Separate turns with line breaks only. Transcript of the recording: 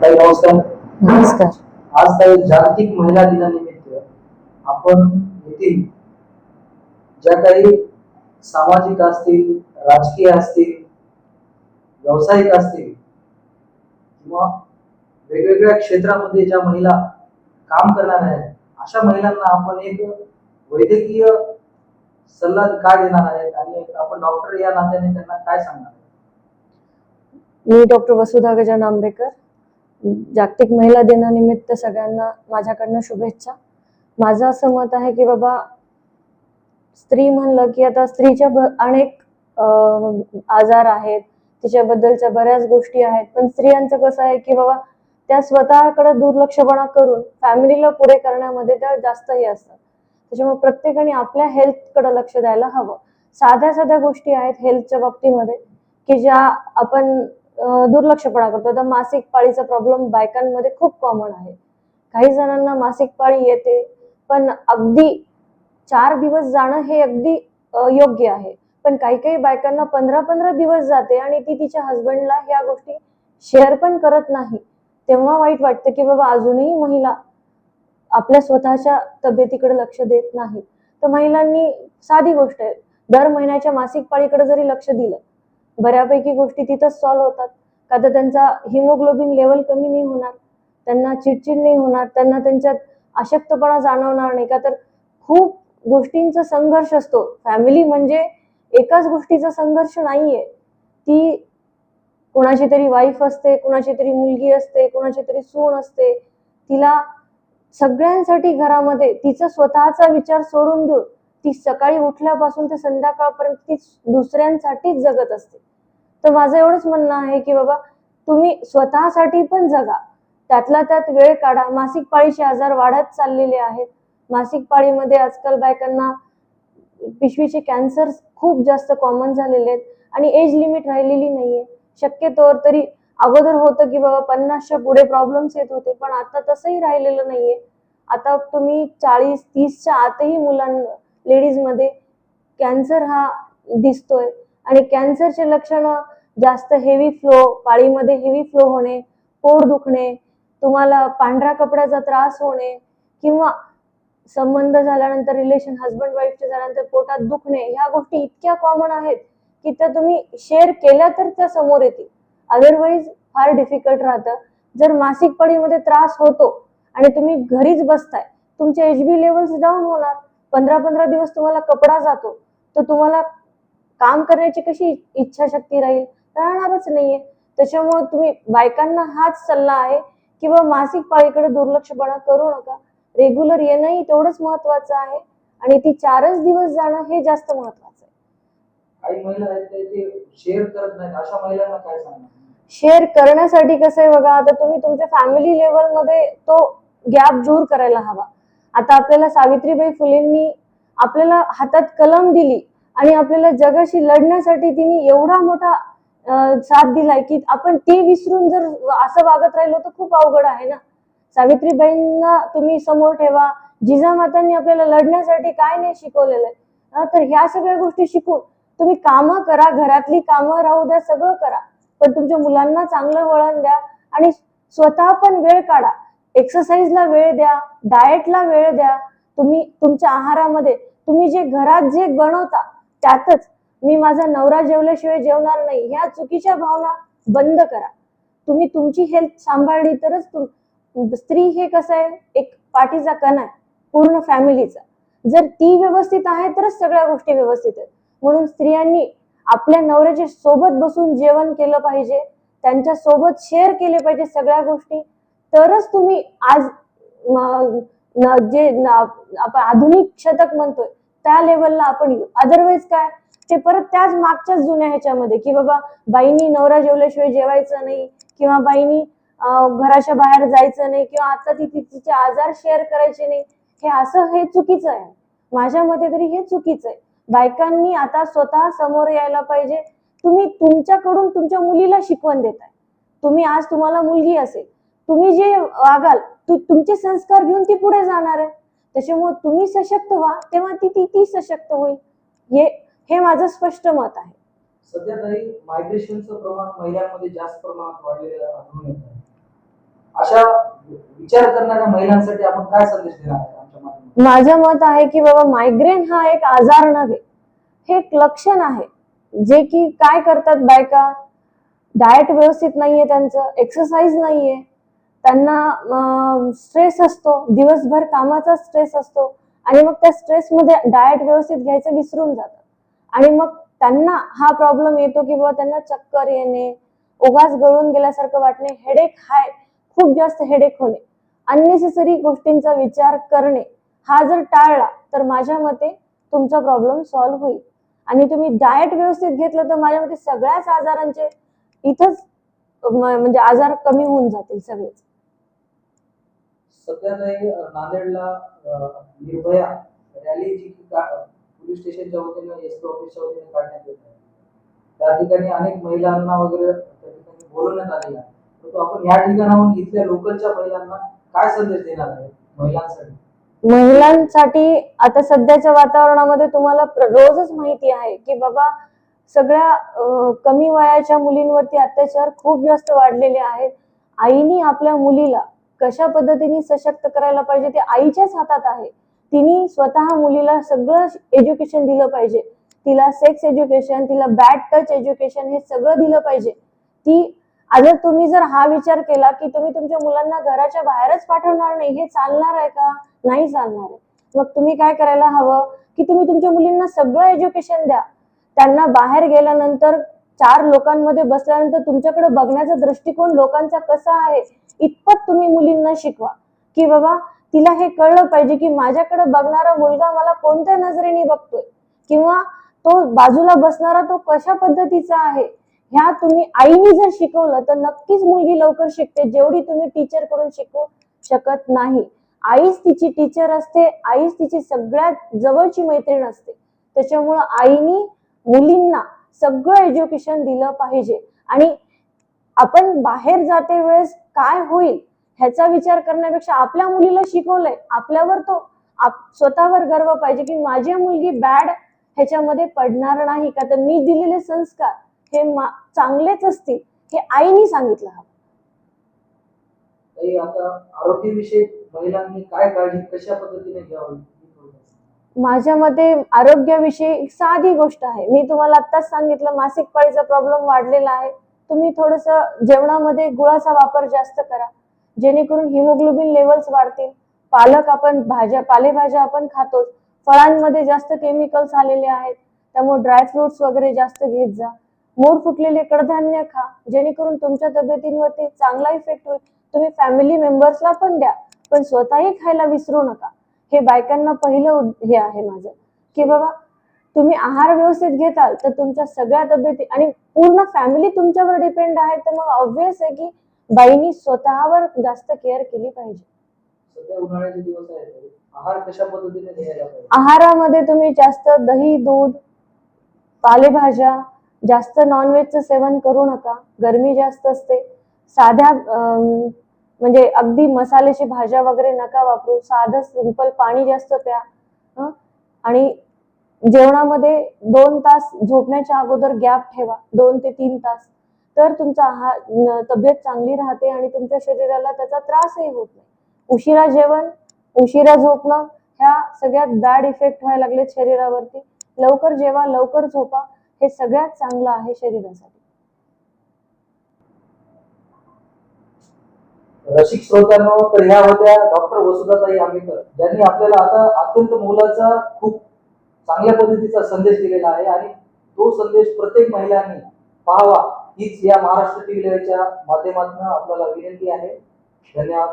ताई नमस्कार.
नमस्कार.
आज ताई जागतिक महिला दिनानिमित्त आपण येथील ज्या काही सामाजिक असतील राजकीय असतील व्यावसायिक असतील किंवा वेगवेगळ्या क्षेत्रामध्ये ज्या महिला काम करणार आहेत अशा महिलांना आपण एक वैद्यकीय सल्ला काय देणार आहेत आणि आपण डॉक्टर या नात्याने त्यांना काय सांगणार
मी डॉक्टर वसुधा गजान आंबेकर जागतिक महिला दिनानिमित्त सगळ्यांना माझ्याकडनं शुभेच्छा. माझं असं मत आहे की बाबा स्त्री म्हणलं की आता स्त्रीच्या अनेक आजार आहेत तिच्याबद्दलच्या बऱ्याच गोष्टी आहेत पण स्त्रियांचं कसं आहे की बाबा त्या स्वतःकडे दुर्लक्षपणा करून फॅमिलीला पुढे करण्यामध्ये त्या जास्तही असतात. त्याच्यामुळे प्रत्येकाने आपल्या हेल्थकडे लक्ष द्यायला हवं. साध्या साध्या गोष्टी आहेत हेल्थच्या बाबतीमध्ये की ज्या आपण दुर्लक्षपणा करतो. तर मासिक पाळीचा प्रॉब्लेम बायकांमध्ये खूप कॉमन आहे. काही जणांना मासिक पाळी येते पण अगदी चार दिवस जाणं हे अगदी योग्य आहे. पण काही काही बायकांना पंधरा पंधरा दिवस जाते आणि ती तिच्या हस्बंडला ह्या गोष्टी शेअर पण करत नाही. तेव्हा वाईट वाटतं की बाबा अजूनही महिला आपल्या स्वतःच्या तब्येतीकडे लक्ष देत नाही तर महिलांनी साधी गोष्ट आहे. दर महिन्याच्या मासिक पाळीकडे जरी लक्ष दिलं बऱ्यापैकी गोष्टी तिथंच सॉल्व्ह होतात. का तर त्यांचा हिमोग्लोबिन लेवल कमी नाही होणार त्यांना चिडचिड नाही होणार त्यांना त्यांच्यात अशक्तपणा जाणवणार नाही. का तर खूप गोष्टींचा संघर्ष असतो. फॅमिली म्हणजे एकाच गोष्टीचा संघर्ष नाहीये. ती कोणाची तरी वाईफ असते कोणाची तरी मुलगी असते कोणाची तरी सून असते. तिला सगळ्यांसाठी घरामध्ये तिचा स्वतःचा विचार सोडून देऊन ती सकाळी उठल्यापासून ते संध्याकाळपर्यंत ती दुसऱ्यांसाठीच जगत असते. तर माझं एवढंच म्हणणं आहे की बाबा तुम्ही स्वतःसाठी पण जगा. त्यातला त्यात वेळ काढा. मासिक पाळीचे आजार वाढत चाललेले आहेत. मासिक पाळीमध्ये आजकाल बायकांना पिशवीचे कॅन्सर खूप जास्त कॉमन झालेले आहेत आणि एज लिमिट राहिलेली नाहीये. शक्यतोवर तरी अगोदर होतं की बाबा पन्नासच्या पुढे प्रॉब्लेम्स येत होते पण आता तसंही राहिलेलं नाहीये. आता तुम्ही चाळीस तीसच्या आतही मुलांना लेडीजमध्ये कॅन्सर हा दिसतोय. आणि कॅन्सरचे लक्षणं जास्त हेवी फ्लो पाळीमध्ये हेवी फ्लो होणे पोट दुखणे तुम्हाला पांढऱ्या कपड्याचा त्रास होणे किंवा संबंध झाल्यानंतर रिलेशन हजबंड वाईफचे झाल्यानंतर पोटात दुखणे ह्या गोष्टी इतक्या कॉमन आहेत की त्या तुम्ही शेअर केल्या तर त्या समोर येतील. अदरवाईज फार डिफिकल्ट राहतं. जर मासिक पाळीमध्ये त्रास होतो आणि तुम्ही घरीच बसताय तुमचे एच बी लेवल्स डाऊन होणार. पंधरा पंधरा दिवस तुम्हाला कपडा जातो तर तुम्हाला काम करण्याची कशी इच्छाशक्ती राहील? राहणारच नाहीये. त्याच्यामुळे तुम्ही बायकांना हाच सल्ला आहे की बा मासिक पाळीकडे दुर्लक्षपणा करू नका. रेग्युलर येणंही तेवढंच महत्वाचं आहे आणि ती चारच दिवस जाणं हे जास्त महत्वाचं आहे.
काही महिला आहेत ते- ते शेअर करत नाहीत. अशा महिलांना काय सांगणार
शेअर करण्यासाठी कसं आहे बघा आता तुम्ही तुमच्या फॅमिली लेवलमध्ये तो गॅप दूर करायला हवा. आता आपल्याला सावित्रीबाई फुलेंनी आपल्याला हातात कलम दिली आणि आपल्याला जगाशी लढण्यासाठी तिने एवढा मोठा साथ दिलाय की आपण ते विसरून जर असं वागत राहिलो तर खूप अवघड आहे ना? सावित्रीबाईंना तुम्ही समोर ठेवा. जिजामातांनी आपल्याला लढण्यासाठी काय नाही शिकवलेलं आहे? तर ह्या सगळ्या गोष्टी शिकून तुम्ही कामं करा घरातली कामं राहू द्या सगळं करा. पण तुमच्या मुलांना चांगलं वळण द्या आणि स्वतः पण वेळ काढा. एक्सरसाइजला वेळ द्या डाएटला वेळ द्या. तुम्ही तुमच्या आहारामध्ये तुम्ही जे घरात जे बनवता त्यातच मी माझा नवरा जेवल्याशिवाय जेवणार नाही ह्या चुकीच्या भावना बंद करा. तुम्ही तुमची हेल्थ सांभाळली तरच तुम स्त्री हे कसं आहे? एक पाठीचा कण आहे पूर्ण फॅमिलीचा जर ती व्यवस्थित आहे तरच सगळ्या गोष्टी व्यवस्थित आहेत. म्हणून स्त्रियांनी आपल्या नवऱ्याच्या सोबत बसून जेवण केलं पाहिजे त्यांच्यासोबत शेअर केले पाहिजे सगळ्या गोष्टी तरच तुम्ही आज जे आपण आधुनिक शतक म्हणतोय त्या लेवलला आपण येऊ. अदरवाईज काय? ते परत त्याच मागच्याच जुन्या ह्याच्यामध्ये की बाबा बाईंनी नवरा जेवल्याशिवाय जेवायचं नाही किंवा बाईनी घराच्या बाहेर जायचं नाही किंवा आता ती- तिचे आजार शेअर करायचे नाही हे असं हे चुकीचं आहे. माझ्या मते तरी हे चुकीचं आहे. बायकांनी आता स्वतः समोर यायला पाहिजे. तुम्ही तुमच्याकडून तुमच्या मुलीला शिकवण देताय. तुम्ही आज तुम्हाला मुलगी असेल तुम्ही जे वागाल तु- तुमचे संस्कार घेऊन ती पुढे जाणार आहे. त्याच्यामुळे तुम्ही सशक्त व्हा तेव्हा ती ती ती सशक्त होईल. हे हे माझं स्पष्ट मत आहे.
सध्या तरी मायग्रेशनचं प्रमाण महिलांमध्ये जास्त प्रमाणात वाढलेलं आढळून येत आहे. विचार करणाऱ्या महिलांसाठी आपण काय संदेश देणार आहे
माझं मत आहे की बाबा मायग्रेन हा एक आजार नव्हे. हे एक लक्षण आहे. जे की काय करतात बायका? डाएट व्यवस्थित नाहीये त्यांचं एक्सरसाइज नाहीये. त्यांना स्ट्रेस असतो. दिवसभर कामाचा स्ट्रेस असतो. आणि मग त्या स्ट्रेसमध्ये डाएट व्यवस्थित घ्यायचं विसरून जातात. आणि मग त्यांना हा प्रॉब्लेम येतो की बाबा त्यांना चक्कर येणे उगाच गळून गेल्यासारखं वाटणे हेडेक हाय खूप जास्त हेडेक होणे. अननेसेसरी गोष्टींचा विचार करणे हा जर टाळला तर माझ्या मते तुमचा प्रॉब्लेम सॉल्व्ह होईल. आणि तुम्ही डाएट व्यवस्थित घेतलं तर माझ्या मते सगळ्याच आजारांचे इथंच म्हणजे आजार कमी होऊन जातील सगळेच.
सध्या नाही नांदेडला निर्भया रॅली जी पोलीस स्टेशनच्या वतीनं एस पी ऑफिसच्या वतीने काढण्यात येत आहे. त्या ठिकाणी अनेक महिलांना वगैरे त्या ठिकाणी बोलवण्यात आले आहे. परंतु आपण या ठिकाणाहून इथल्या लोकलच्या महिलांना काय संदेश देणार आहे महिलांसाठी?
महिलांसाठी आता सध्याच्या वातावरणामध्ये तुम्हाला रोजच माहिती आहे की बाबा सगळ्या कमी वयाच्या मुलींवरती अत्याचार खूप जास्त वाढलेले आहेत. आईनी आपल्या मुलीला कशा पद्धतीने सशक्त करायला पाहिजे ते आईच्याच हातात आहे. तिने स्वतः मुलीला सगळं एज्युकेशन दिलं पाहिजे. तिला सेक्स एज्युकेशन तिला बॅड टच एज्युकेशन हे सगळं दिलं पाहिजे. ती आज तुम्ही जर हा विचार केला की तुम्ही तुमच्या मुलांना घराच्या बाहेरच पाठवणार नाही हे चालणार आहे का? नाही चालणार आहे. मग तुम्ही काय करायला हवं? की तुम्ही तुमच्या मुलींना सगळं एज्युकेशन द्या. त्यांना बाहेर गेल्यानंतर चार लोकांमध्ये बसल्यानंतर तुमच्याकडे बघण्याचा दृष्टिकोन लोकांचा कसा आहे? इतपत तुम्ही मुलींना शिकवा. की बाबा तिला हे कळलं पाहिजे की माझ्याकडे बघणारा मुलगा मला कोणत्या नजरेने बघतोय? किंवा तो बाजूला बसणारा तो कशा पद्धतीचा आहे? ह्या तुम्ही आईने जर शिकवलं तर नक्कीच मुलगी लवकर शिकते. जेवढी तुम्ही टीचरकडून शिकू शकत नाही. आईच तिची टीचर असते आईच तिची सगळ्यात जवळची मैत्रीण असते. त्याच्यामुळं आईनी मुलींना सगळं एज्युकेशन दिलं पाहिजे. आणि आपण बाहेर जाते वेळेस काय होईल ह्याचा विचार करण्यापेक्षा आपल्या मुलीला शिकवलंय. आपल्यावर तो आप स्वतःवर गर्व पाहिजे की माझी मुलगी बॅड ह्याच्यामध्ये पडणार नाही का? तर मी दिलेले संस्कार हे चांगलेच असतील हे आईनी सांगितलं हवं.
काही आता आरोग्यविषयी महिलांनी काय काळजी कशा पद्धतीने घ्यावी? ही.
माझ्या मते आरोग्याविषयी साधी गोष्ट आहे. मी तुम्हाला आत्ताच सांगितलं मासिक पाळीचा प्रॉब्लेम वाढलेला आहे. तुम्ही थोडस जेवणामध्ये गुळाचा वापर जास्त करा. जेणेकरून हिमोग्लोबिन लेवल्स वाढतील. पालक आपण भाज्या पालेभाज्या आपण खातो. फळांमध्ये जास्त केमिकल्स आलेले आहेत. त्यामुळे ड्रायफ्रुट्स वगैरे जास्त घेत जा. मोड फुटलेले कडधान्य खा. जेणेकरून तुमच्या तब्येतींवरती चांगला इफेक्ट होईल. तुम्ही फॅमिली मेंबर्सला पण द्या. पण स्वतःही खायला विसरू नका. हे बायकांना पहिलं हे आहे माझं. की बाबा तुम्ही आहार व्यवस्थित घेताल तर तुमच्या सगळ्या तब्येती आणि पूर्ण फॅमिली तुमच्यावर डिपेंड आहे तर मग ऑब्विस आहे की बाईनी स्वतःवर जास्त केअर केली पाहिजे. आहारामध्ये तुम्ही जास्त दही दूध पालेभाज्या जास्त नॉनव्हेजचं सेवन करू नका गरमी जास्त असते. साध्या म्हणजे अगदी मसाल्याची भाज्या वगैरे नका वापरू साधं सिंपल पाणी जास्त प्या? आणि जेवणामध्ये दोन तास झोपण्याच्या अगोदर गॅप ठेवा दोन ते तीन तास. तर तुमचा आहार तब्येत चांगली राहते आणि तुमच्या शरीराला त्याचा त्रासही होत नाही. उशिरा जेवण उशिरा झोपणं ह्या सगळ्यात बॅड इफेक्ट व्हायला लागलेत शरीरावरती. लवकर जेवा लवकर झोपा हे सगळ्यात चांगलं आहे शरीरासाठी.
रसिक श्रोत्यांनो तर ह्या होत्या डॉक्टर वसुधाताई आंबेकर ज्यांनी आपल्याला आता अत्यंत मोलाचा खूप चांगल्या पद्धतीचा संदेश दिलेला आहे आणि तो संदेश प्रत्येक महिलांनी पाहावा हीच या महाराष्ट्र टीव्हीच्या माध्यमातून आपल्याला विनंती आहे. धन्यवाद.